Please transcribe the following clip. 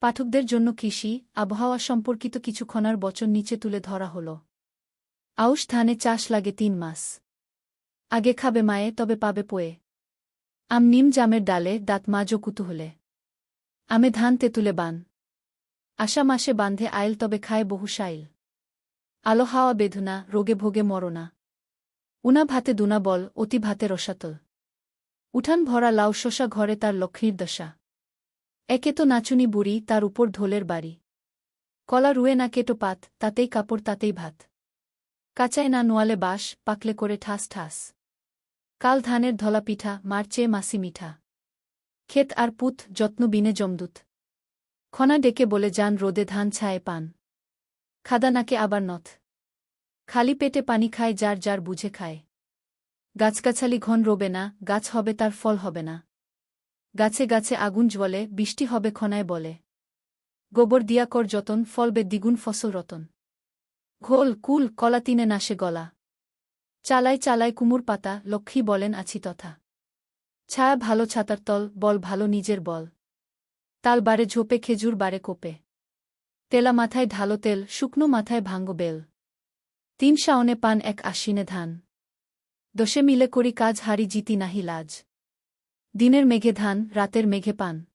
পাঠকদের জন্য কৃষি, আবহাওয়া সম্পর্কিত কিছু খনার বচন নিচে তুলে ধরা হল। আউশ ধানে চাষ লাগে তিন মাস। আগে খাবে মায়ে, তবে পাবে পোয়ে। আম নিম জামের ডালে, দাঁত মাজো কুতুহলে আমে ধান তেঁতুলে বান। আশা মাসে বান্ধে আইল, তবে খায় বহু সাইল আলো হাওয়া বেদনা, রোগে ভোগে মরনা। উনা ভাতে দুনা বল, অতি ভাতে রসাতল। উঠান ভরা লাউ শশা ঘরে তার লক্ষ্মীর দশা। একে তো নাচুনি বুড়ি, তার উপর ঢোলের বাড়ি। কলা রুয়ে না কেটো পাত, তাতেই কাপড়, তাতেই ভাত। কাঁচায় না নোয়ালে বাস পাকলে করে ঠাস ঠাস। কাল ধানের ধলা পিঠা চেয়ে মাসি মিঠা। ক্ষেত আর পুত, যত্ন বিনে জমদুত। খনা ডেকে বলে, যান, রোদে ধান ছায়ে পান। খাদা নাকে আবার নথ। খালি পেটে পানি খায়, যার যার বুঝে খায়। গাছগাছালি ঘন রোবে না, গাছ হবে তার, ফল হবে না। গাছে গাছে আগুন জ্বলে, বৃষ্টি হবে খনায় বলে। গোবর দিয়া কর যতন ফলবে দ্বিগুণ ফসল রতন। ঘোল, কুল, কলা তিনে নাশে গলা। চালাই চালাই কুমুর পাতা, লক্ষ্মী বলেন আছি তথা। ছায়া ভালো ছাতার তল, বল ভালো নিজের বল। তাল বারে ঝোপে, খেজুর বারে কোপে। তেলা মাথায় ঢালো তেল, শুকনো মাথায় ভাঙ্গ বেল। তিন শাওনে পান এক আশ্বিনে ধান। দোষে মিলে করি কাজ, হারি জিতি নাহি লাজ। দিনের মেঘে ধান রাতের মেঘে পান।